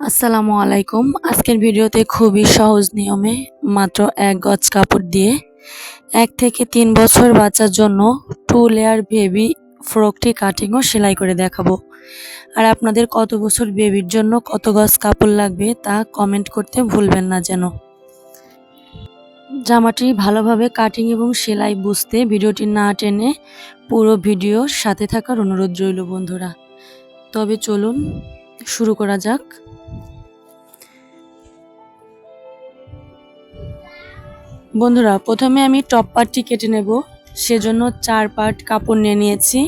আসসালামু আলাইকুম। আজকের ভিডিওতে খুবই সহজ নিয়মে মাত্র এক গজ কাপড় দিয়ে এক থেকে তিন বছর বাচ্চার জন্য টু লেয়ার বেবি ফ্রকটি কাটিংও সেলাই করে দেখাবো। আর আপনাদের কত বছর বেবির জন্য কত গজ কাপড় লাগবে তা কমেন্ট করতে ভুলবেন না যেন। জামাটি ভালোভাবে কাটিং এবং সেলাই বুঝতে ভিডিওটি না টেনে পুরো ভিডিওর সাথে থাকার অনুরোধ রইল বন্ধুরা। তবে চলুন, শুরু করা যাক। বন্ধুরা, প্রথমে আমি টপ পার্টটি কেটে নেব। সেজন্য চার পার্ট কাপড় নিয়ে নিয়েছি।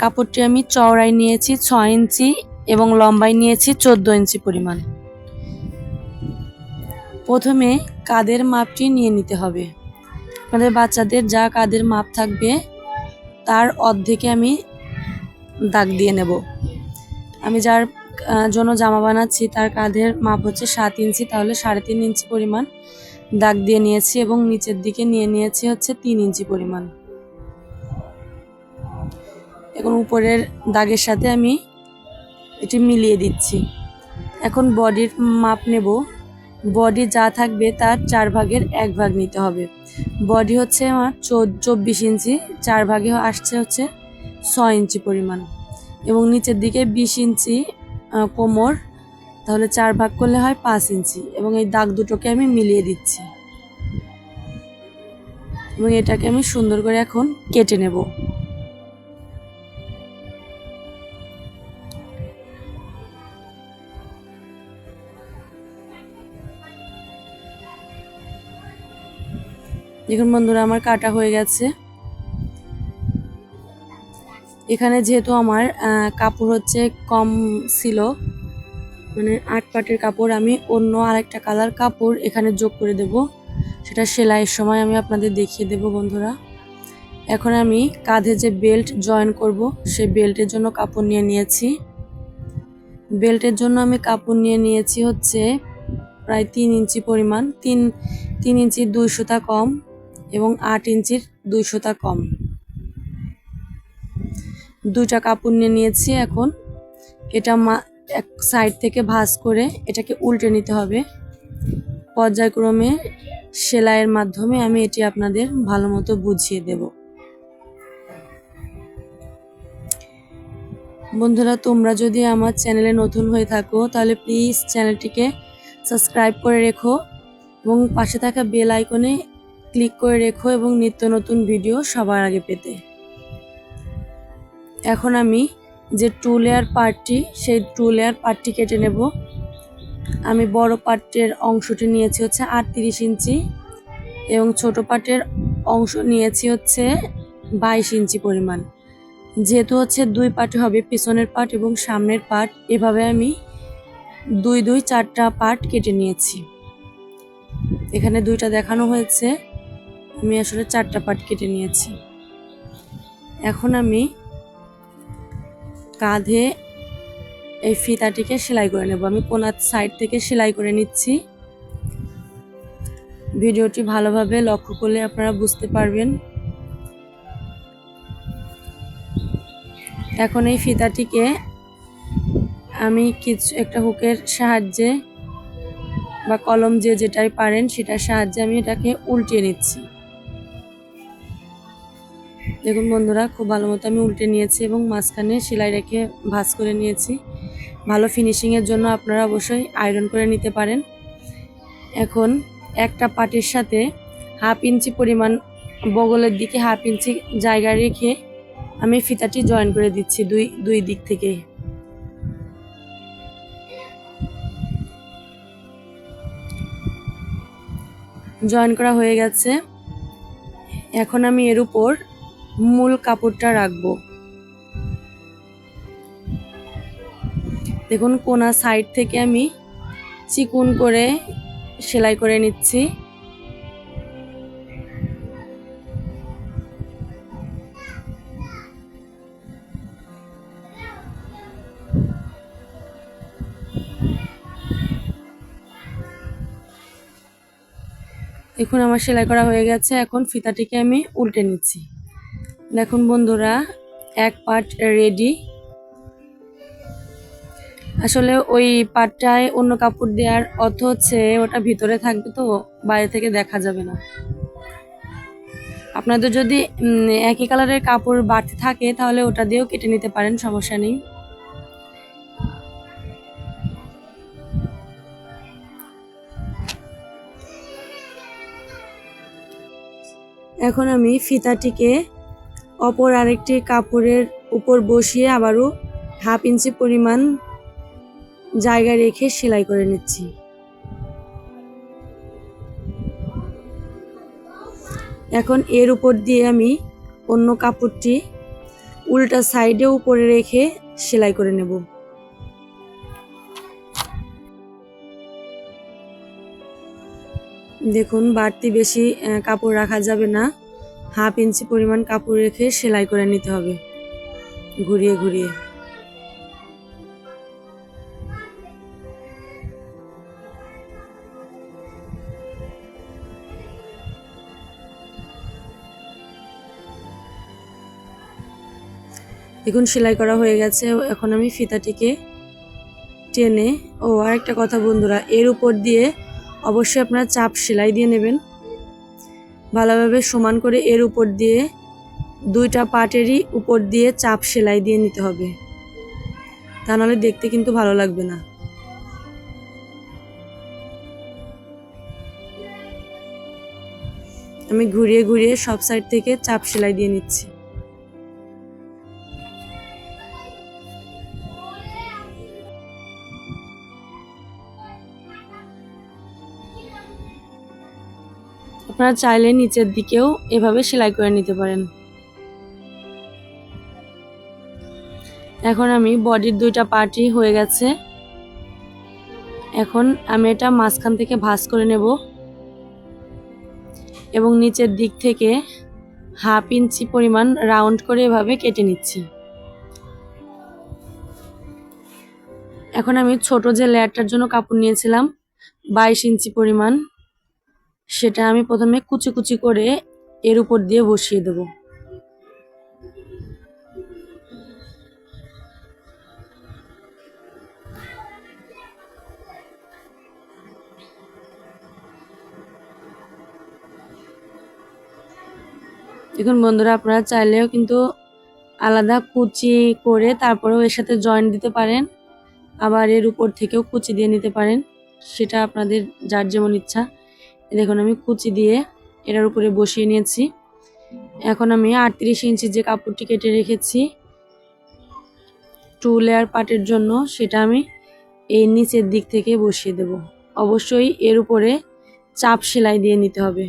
কাপড়টি আমি চওড়ায় নিয়েছি ছয় ইঞ্চি এবং লম্বায় নিয়েছি চোদ্দ ইঞ্চি পরিমাণ। প্রথমে কাদের মাপটি নিয়ে নিতে হবে। আমাদের বাচ্চাদের যা কাদের মাপ থাকবে, তার অর্ধেকে আমি দাগ দিয়ে নেব। আমি যার জন্য জামা বানাচ্ছি, তার কাঁধের মাপ হচ্ছে সাত ইঞ্চি, তাহলে সাড়ে তিন ইঞ্চি পরিমাণ। দাগ দিয়ে নিয়েছি এবং নিচের দিকে নিয়ে নিয়েছি হচ্ছে তিন ইঞ্চি পরিমাণ। এখন উপরের দাগের সাথে আমি এটি মিলিয়ে দিচ্ছি। এখন বডির মাপ নেব। বডি যা থাকবে তার চার ভাগের এক ভাগ নিতে হবে। বডি হচ্ছে আমার চব্বিশ ইঞ্চি, চার ভাগে আসছে হচ্ছে ছয় ইঞ্চি পরিমাণ এবং নিচের দিকে বিশ ইঞ্চি কোমর তাহলে চার ভাগ করলে হয় পাঁচ ইঞ্চি এবং এই দাগ দুটোকে আমি মিলিয়ে দিচ্ছি। এবং এটাকে আমি সুন্দর করে এখন কেটে নেব। দেখুন বন্ধুরা, আমার কাটা হয়ে গেছে। এখানে যেহেতু আমার কাপড় হচ্ছে কম ছিল মানে আট পাটের কাপড় আমি অন্য আরেকটা কালার কাপড় এখানে যোগ করে দেব। সেটা সেলাইয়ের সময় আমি আপনাদের দেখিয়ে দেব বন্ধুরা। এখন আমি কাঁধে যে বেল্ট জয়েন করব সেই বেল্টের জন্য কাপড় নিয়ে নিয়েছি। বেল্টের জন্য আমি কাপড় নিয়ে নিয়েছি হচ্ছে প্রায় তিন ইঞ্চি পরিমাণ, তিন তিন ইঞ্চির দুইশোটা কম এবং আট ইঞ্চির দুইশোটা কম। দুইটা কাপড় নিয়ে নিয়েছি এখন। এটা মা এক সাইড থেকে ভাঁজ করে এটাকে উল্টে নিতে হবে। পর্যায়ক্রমে সেলাইয়ের মাধ্যমে আমি এটি আপনাদের ভালো মতো বুঝিয়ে দেব। বন্ধুরা, তোমরা যদি আমার চ্যানেলে নতুন হয়ে থাকো, তাহলে প্লিজ চ্যানেলটিকে সাবস্ক্রাইব করে রেখো এবং পাশে থাকা বেল আইকনে ক্লিক করে রেখো এবং নিত্য নতুন ভিডিও সবার আগে পেতে। এখন আমি যে টু লেয়ার পার্টটি সেই টু লেয়ার পার্টটি কেটে নেব। আমি বড় পার্টের অংশটি নিয়েছি হচ্ছে আটত্রিশ ইঞ্চি এবং ছোট পার্টের অংশ নিয়েছি হচ্ছে বাইশ ইঞ্চি পরিমাণ। যেহেতু হচ্ছে দুই পার্টে হবে, পিছনের পার্ট এবং সামনের পার্ট এভাবে আমি দুই দুই চারটা পার্ট কেটে নিয়েছি। এখানে দুইটা দেখানো হয়েছে, আমি আসলে চারটা পার্ট কেটে নিয়েছি। এখন আমি কাঁধে এই ফিতাটিকে সেলাই করে নেব। আমি কোনার সাইড থেকে সেলাই করে নিচ্ছি। ভিডিওটি ভালোভাবে লক্ষ্য করলে আপনারা বুঝতে পারবেন। এখন এই ফিতাটিকে আমি কিছু একটা হুকের সাহায্যে বা কলম যে যেটাই পারেন, সেটার সাহায্যে আমি এটাকে উল্টিয়ে নিচ্ছি। দেখুন বন্ধুরা, খুব ভালো মতো আমি উল্টে নিয়েছি এবং মাঝখানে সেলাই রেখে ভাজ করে নিয়েছি। ভালো ফিনিশিংয়ের জন্য আপনারা অবশ্যই আয়রন করে নিতে পারেন। এখন একটা পাটির সাথে হাফ ইঞ্চি পরিমাণ বগলের দিকে হাফ ইঞ্চি জায়গা রেখে আমি ফিতাটি জয়েন করে দিচ্ছি দুই দুই দিক থেকে। জয়েন করা হয়ে গেছে। এখন আমি এর উপর মূল কাপড়টা রাখব। দেখুন, কোনা সাইড থেকে আমি চিকুন করে সেলাই করে নিচ্ছি। দেখুন, আমার সেলাই করা হয়ে গেছে। এখন ফিতাটিকে আমি উল্টে নিচ্ছি। দেখুন বন্ধুরা, এক পার্ট রেডি আসলে ওই পাটটায় অন্য কাপড় দেওয়ার অর্থ হচ্ছে ওটা ভিতরে থাকবে তো, বাইরে থেকে দেখা যাবে না। আপনাদের যদি একই কালারের কাপড় বাড়তি থাকে, তাহলে ওটা দিয়েও কেটে নিতে পারেন, সমস্যা নেই। এখন আমি ফিতাটিকে অপর আরেকটি কাপড়ের উপর বসিয়ে আবারও হাফ ইঞ্চি পরিমাণ জায়গা রেখে সেলাই করে নিচ্ছি। এখন এর উপর দিয়ে আমি অন্য কাপড়টি উল্টা সাইডে উপরে রেখে সেলাই করে নেব। দেখুন, বাড়তি বেশি কাপড় রাখা যাবে না। হাফ ইঞ্চি পরিমাণ কাপড় রেখে সেলাই করে নিতে হবে। ঘুরিয়ে ঘুরিয়ে। দেখুন, সেলাই করা হয়ে গেছে। এখন আমি ফিতাটিকে টেনে, ও আরেকটা কথা বন্ধুরা, এর উপর দিয়ে অবশ্যই আপনারা চাপ সেলাই দিয়ে নেবেন। ভালোভাবে সমান করে এর উপর দিয়ে, দুইটা পাটেরই উপর দিয়ে চাপ সেলাই দিয়ে নিতে হবে। তা নাহলে দেখতে কিন্তু ভালো লাগবে না। আমি ঘুরিয়ে ঘুরিয়ে সব সাইড থেকে চাপ সেলাই দিয়ে নিচ্ছি। আপনারা চাইলে নিচের দিকেও এভাবে সেলাই করে নিতে পারেন। এখন আমি বডির দুইটা পার্টি হয়ে গেছে। এখন আমি এটা মাঝখান থেকে ভাঁজ করে নেব। এবং নিচের দিক থেকে হাফ ইঞ্চি পরিমাণ রাউন্ড করে এভাবে কেটে নিচ্ছি। এখন আমি ছোট যে লেয়ারটার জন্য কাপড় নিয়েছিলাম, বাইশ ইঞ্চি পরিমাণ। সেটা আমি প্রথমে কুচি কুচি করে এর উপর দিয়ে বসিয়ে দেব। দেখুন বন্ধুরা, আপনারা চাইলেও কিন্তু আলাদা কুচি করে তারপরেও এর সাথে জয়েন্ট দিতে পারেন, আবার এর উপর থেকেও কুচি দিয়ে নিতে পারেন, সেটা আপনাদের যার যেমন ইচ্ছা। দেখুন, আমি কুচি দিয়ে এটার উপরে বসিয়ে নিয়েছি। এখন আমি আটত্রিশ ইঞ্চি যে কাপড়টি কেটে রেখেছি টু লেয়ার পাটের জন্য সেটা আমি এই নিচের দিক থেকে বসিয়ে দেব। অবশ্যই এর উপরে চাপ সেলাই দিয়ে নিতে হবে।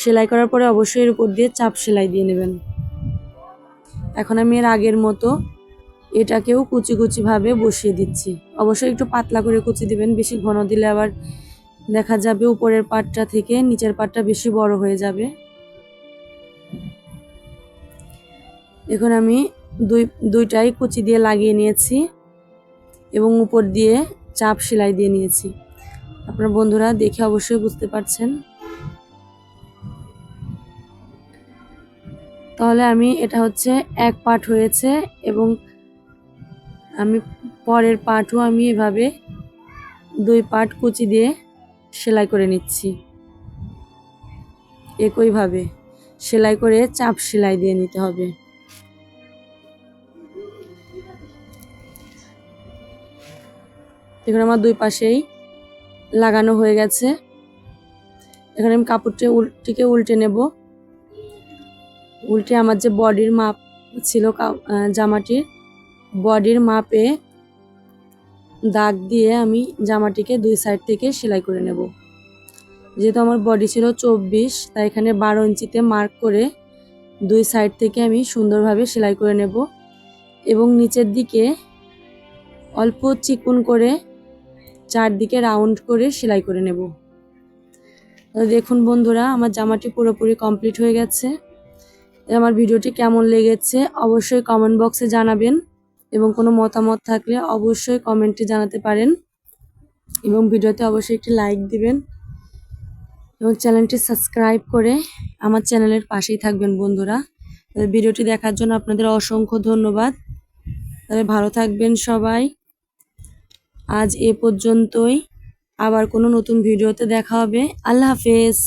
সেলাই করার পরে অবশ্যই এর উপর দিয়ে চাপ সেলাই দিয়ে নেবেন। এখন আমি এর আগের মতো এটাকেও কুচি কুচিভাবে বসিয়ে দিচ্ছি। অবশ্যই একটু পাতলা করে কুচি দিবেন, বেশি ঘন দিলে আবার দেখা যাবে উপরের পাটটা থেকে, নিচের পাটটা বেশি বড় হয়ে যাবে। এখন আমি দুই, দুইটাই কুচি দিয়ে লাগিয়ে নিয়েছি এবং উপর দিয়ে চাপ সেলাই দিয়ে নিয়েছি। আপনার বন্ধুরা দেখে অবশ্যই বুঝতে পারছেন। তাহলে আমি, এটা হচ্ছে এক পার্ট হয়েছে এবং আমি পরের পার্টও আমি এভাবে দুই পার্ট কুচি দিয়ে সেলাই করে নিচ্ছি। একইভাবে সেলাই করে চাপ সেলাই দিয়ে নিতে হবে। দেখুন আমার দুই পাশেই লাগানো হয়ে গেছে। এখানে আমি কাপড়টি উল্টিকে উল্টে নেব। উল্টে আমার যে বডির মাপ ছিল জামাটির, বডির মাপে দাগ দিয়ে আমি জামাটিকে দুই সাইড থেকে সেলাই করে নেব। যেহেতু আমার বডি ছিল চব্বিশ, তাই এখানে বারো ইঞ্চিতে মার্ক করে দুই সাইড থেকে আমি সুন্দরভাবে সেলাই করে নেব এবং নিচের দিকে অল্প চিকুন করে চারদিকে রাউন্ড করে সেলাই করে নেব। দেখুন বন্ধুরা, আমার জামাটি পুরোপুরি কমপ্লিট হয়ে গেছে। আমার ভিডিওটি কেমন লেগেছে অবশ্যই কমেন্ট বক্সে জানাবেন। এবং কোনো মতামত থাকলে অবশ্যই কমেন্টে জানাতে পারেন। এবং ভিডিওতে অবশ্যই একটি লাইক দিবেন। এবং চ্যানেলটি সাবস্ক্রাইব করে আমার চ্যানেলের পাশেই থাকবেন বন্ধুরা। তাহলে ভিডিওটি দেখার জন্য আপনাদের অসংখ্য ধন্যবাদ। তাহলে ভালো থাকবেন সবাই। আজ এ পর্যন্তই। আবার কোনো নতুন ভিডিওতে দেখা হবে। আল্লাহ হাফেজ।